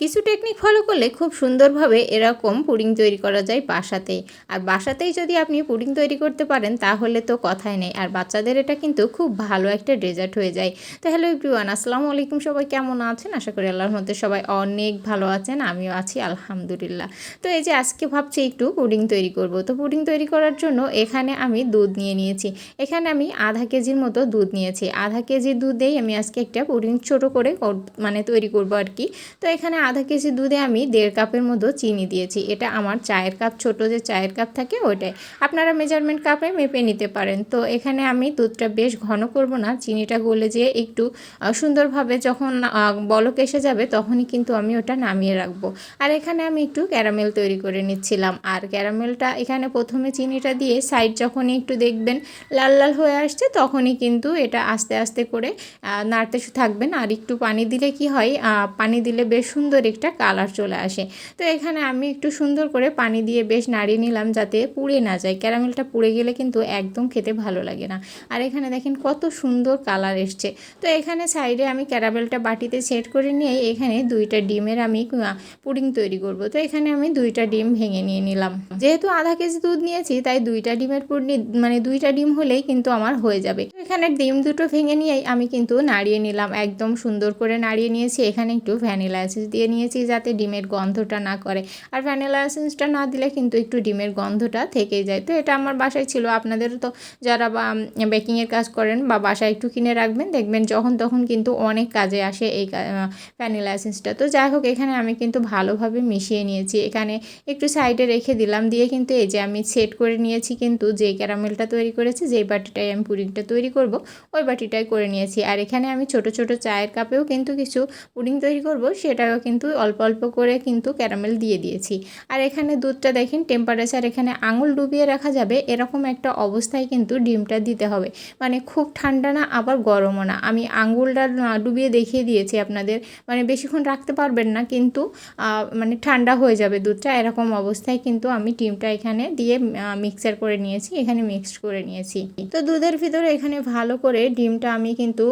কিছু technique follow করলে খুব সুন্দরভাবে এরকম পুডিং তৈরি করা যায় বাসাতেই। আর বাসাতেই যদি আপনি পুডিং তৈরি করতে পারেন, তাহলে তো কথাই নেই। আর বাচ্চাদের এটা কিন্তু খুব ভালো একটা ডেজার্ট হয়ে যায়। তো হ্যালো এভরিওয়ান আসসালামু আলাইকুম। সবাই কেমন আছেন? আশা করি আল্লাহর মধ্যে সবাই অনেক ভালো আছেন, আমিও আছি, আলহামদুলিল্লাহ। তো এই যে আজকে ভাবছি একটু পুডিং তৈরি করব। তো পুডিং তৈরি করার জন্য এখানে আমি দুধ নিয়ে নিয়েছি। এখানে আমি আধা কেজির মতো দুধ নিয়েছি। আধা কেজি দুধেই আমি আজকে একটা পুডিং ছোট করে মানে তৈরি করব আর কি। তো এখানে আধা কেজি দুধে আমি দেড় কাপের মতো চিনি দিয়েছি। এটা আমার চায়ের কাপ, ছোট যে চায়ের কাপ থাকে ওইটাই। আপনারা মেজারমেন্ট কাপে মেপে নিতে পারেন। তো এখানে আমি দুধটা বেশ ঘন করব না, চিনিটা গলে যেয়ে একটু সুন্দরভাবে যখন বলক এসে যাবে তখনই কিন্তু আমি ওটা নামিয়ে রাখব। আর এখানে আমি একটু ক্যারামেল তৈরি করে নিচ্ছিলাম। আর ক্যারামেলটা এখানে প্রথমে চিনিটা দিয়ে সাইড যখনই একটু দেখবেন লাল লাল হয়ে আসছে তখনই কিন্তু এটা আস্তে আস্তে করে নাড়তে থাকবেন। আর একটু পানি দিলে কি হয় পানি দিলে বেশ সুন্দর একটা কালার চলে আসে। তো এখানে আমি একটু সুন্দর করে পানি দিয়ে বেশ নাড়িয়ে নিলাম যাতে পুড়ে না যায়। ক্যারামেলটা পুড়ে গেলে কিন্তু একদম খেতে ভালো লাগে না। আর এখানে দেখেন কত সুন্দর কালার এসছে। তো এখানে সাইডে আমি ক্যারামেলটা বাটিতে সেট করে নিয়ে এখানে দুইটা ডিমের আমি পুডিং তৈরি করব। তো এখানে আমি দুইটা ডিম ভেঙে নিয়ে নিলাম। যেহেতু আধা কেজি দুধ নিয়েছি, তাই দুইটা ডিমের পুডিং মানে দুইটা ডিম হলেই কিন্তু আমার হয়ে যাবে। এখানে ডিম দুটো ভেঙে নিয়েই আমি কিন্তু নাড়িয়ে নিলাম। একদম সুন্দর করে নাড়িয়ে নিয়েছি। এখানে একটু ভ্যানিলা এসেন্স দিয়ে নিয়েছি যাতে ডিমের গন্ধটা না করে। আর ভ্যানিলা এসেন্সটা না দিলে কিন্তু একটু ডিমের গন্ধটা থেকেই যায়। তো এটা আমার বাসায় ছিল। আপনাদেরও তো যারা বা বেকিংয়ের কাজ করেন বা বাসায় একটু কিনে রাখবেন, দেখবেন যখন তখন কিন্তু অনেক কাজে আসে এই ভ্যানিলা এসেন্সটা। তো যাই হোক, এখানে আমি কিন্তু ভালোভাবে মিশিয়ে নিয়েছি। এখানে একটু সাইডে রেখে দিলাম। দিয়ে কিন্তু এই যে আমি সেট করে নিয়েছি কিন্তু যে ক্যারামেলটা তৈরি করেছি যেই বাটিটাই আমি পুডিংটা তৈরি করব, ওই বাটিটাই করে নিয়েছি। আর এখানে আমি ছোট ছোট চায়ের কাপেও কিন্তু কিছু পুডিং তৈরি করব, সেটাও কিন্তু অল্প অল্প করে কিন্তু ক্যারামেল দিয়ে দিয়েছি। আর এখানে দুধটা দেখেন টেম্পারেচার এখানে আঙুল ডুবিয়ে রাখা যাবে, এরকম একটা অবস্থায় কিন্তু ডিমটা দিতে হবে। মানে খুব ঠান্ডা না, আবার গরমও না। আমি আঙুলটা ডুবিয়ে দেখিয়ে দিয়েছি আপনাদের। মানে বেশিক্ষণ রাখতে পারবেন না, কিন্তু মানে ঠান্ডা হয়ে যাবে দুধটা। এরকম অবস্থায় কিন্তু আমি ডিমটা এখানে দিয়ে মিক্সার করে নিয়েছি, এখানে মিক্সড করে নিয়েছি। তো দুধের ভিতরে এখানে ভালো করে ডিমটা আমি কিন্তু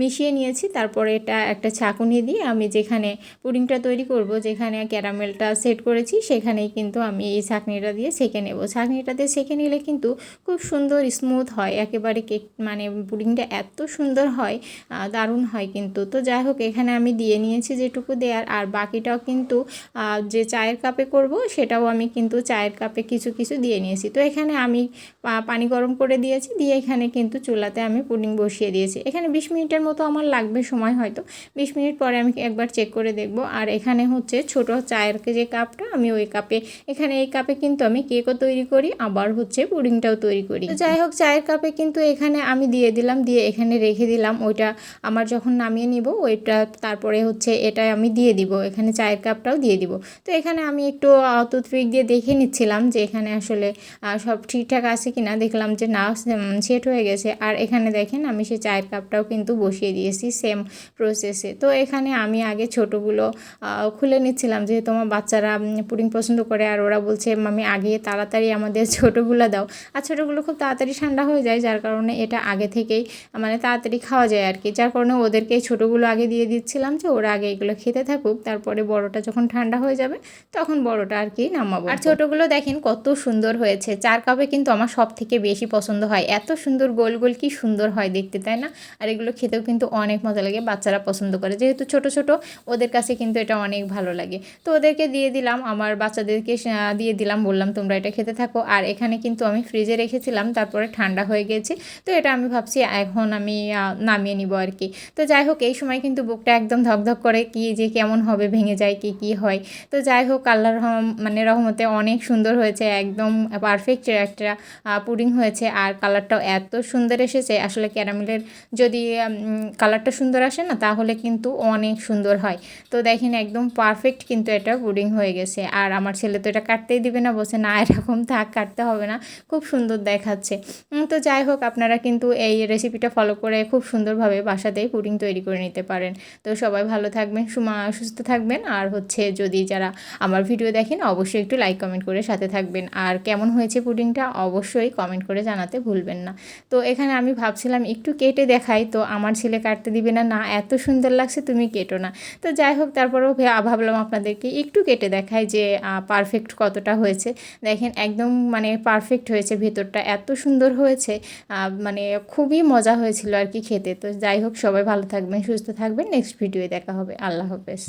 মিশিয়ে নিয়েছি। তারপরে এটা একটা ছাঁকুনি দিয়ে আমি যেখানে পুডিংটা তৈরি করব, যেখানে ক্যারামেলটা সেট করেছি, সেখানেই কিন্তু আমি এই ছাঁকনিটা দিয়ে সেঁকে নেব। ছাঁকনিটা দিয়ে সেঁকে নিলে কিন্তু খুব সুন্দর স্মুথ হয়, একেবারে কেক মানে পুডিংটা এত সুন্দর হয় দারুণ হয় কিন্তু। তো যাই হোক, এখানে আমি দিয়ে নিয়েছি যেটুকু দেওয়ার আর বাকিটাও কিন্তু যে চায়ের কাপে করব, সেটাও আমি কিন্তু চায়ের কাপে কিছু কিছু দিয়ে নিয়েছি। তো এখানে আমি পানি গরম করে দিয়েছি, দিয়ে এখানে কিন্তু চুলাতে আমি পুডিং বসিয়ে দিয়েছি। এখানে বিশ মিনিটের মতো আমার লাগবে সময় হয়তো। বিশ মিনিট পরে আমি একবার চেক করে দেখব। আর এখানে হচ্ছে ছোট চায়ের যে কাপটা, আমি ওই কাপে, এখানে এই কাপে কিন্তু আমি কেকও তৈরি করি, আবার হচ্ছে পুডিংটাও তৈরি করি। যাই হোক, চায়ের কাপে কিন্তু এখানে আমি দিয়ে দিলাম, দিয়ে এখানে রেখে দিলাম, ওইটা আমার যখন নামিয়ে নিব, ওইটা তারপরে হচ্ছে এটা আমি দিয়ে দিব, এখানে চায়ের কাপটাও দিয়ে দিব। তো এখানে আমি একটু টুথপিক দিয়ে দেখে নিচ্ছিলাম যে এখানে আসলে সব ঠিকঠাক আছে কি না দেখলাম যে না সেট হয়ে গেছে। আর এখানে দেখেন, আমি সেই চায়ের কাপটাও কিন্তু বসিয়ে দিয়েছি সেম প্রসেসে তো এখানে আমি আগে ছোটোগুলো আহ, খুলে নিচ্ছিলাম যেহেতু আমার বাচ্চারা পুডিং পছন্দ করে আর ওরা বলছে আমি আগে তাড়াতাড়ি আমাদের ছোটোগুলো দাও। আর ছোটোগুলো খুব তাড়াতাড়ি ঠান্ডা হয়ে যায় যার কারণে এটা আগে থেকেই মানে তাড়াতাড়ি খাওয়া যায় আর কি যার কারণে ওদেরকে ছোটোগুলো আগে দিয়ে দিচ্ছিলাম যে ওরা আগে এগুলো খেতে থাকুক তারপরে বড়টা যখন ঠান্ডা হয়ে যাবে তখন বড়টা আর কি নামাবো। আর ছোটোগুলো দেখেন কত সুন্দর হয়েছে চার কাপে কিন্তু আমার সব থেকে বেশি পছন্দ হয়। এত সুন্দর গোল গোল কি সুন্দর হয় দেখতে তাই না? আর এগুলো খেতেও কিন্তু অনেক মজা লাগে বাচ্চারা পছন্দ করে। যেহেতু ছোট ছোট ওদের কাছে কিন্তু এটা অনেক ভালো লাগে। তো ওদেরকে দিয়ে দিলাম, আমার বাচ্চাদেরকে দিয়ে দিলাম, বললাম, তোমরা এটা খেতে থাকো। আর এখানে কিন্তু আমি ফ্রিজে রেখেছিলাম, তারপরে ঠান্ডা হয়ে গেছে। তো এটা আমি ভাবছি এখন আমি নামিয়ে নিব আর কি। তো যাই হোক, এই সময় কিন্তু বুকটা একদম ধকধক করে, কি যে কেমন হবে, ভেঙে যায় কি কি হয়। তো যাই হোক, আল্লাহর মানে রহমতে অনেক সুন্দর হয়েছে, একদম পারফেক্ট একটা পুডিং হয়েছে। আর কালারটাও এত সুন্দর এসেছে, আসলে ক্যারামেলের যদি কালারটা সুন্দর আসে না, তাহলে কিন্তু অনেক সুন্দর হয়। তো দেখেন একদম পারফেক্ট কিন্তু এটা পুডিং হয়ে গেছে। আর আমার ছেলে তো এটা কাটতেই দিবে না বসে না, এরকম থাক কাটতে হবে না। খুব সুন্দর দেখাচ্ছে। তো যাই হোক, আপনারা কিন্তু এই রেসিপিটা ফলো করে খুব সুন্দরভাবে বাসাতেই পুডিং তৈরি করে নিতে পারেন। তো সবাই ভালো থাকবেন, সুমা সুস্থ থাকবেন। আর হচ্ছে যদি যারা আমার ভিডিও দেখেন, অবশ্যই একটু লাইক কমেন্ট করে সাথে থাকবেন। আর কেমন হয়েছে পুডিংটা অবশ্যই কমেন্ট করে জানাতে ভুলবেন না। তো এখানে আমি ভাবছিলাম একটু কেটে দেখাই। তো আমার ছেলে কাটতে দিবে না না, এত সুন্দর লাগছে, তুমি কেটো না। তো যাই হোক, তারপরেও ভাবলাম আপনাদেরকে একটু কেটে দেখায় যে পারফেক্ট কতটা হয়েছে। দেখেন, একদম মানে পারফেক্ট হয়েছে, ভেতরটা এত সুন্দর হয়েছে মানে খুবই মজা হয়েছিল আর কি খেতে। তো যাই হোক, সবাই ভালো থাকবেন, সুস্থ থাকবেন। নেক্সট ভিডিওয়ে দেখা হবে। আল্লাহ হাফেজ।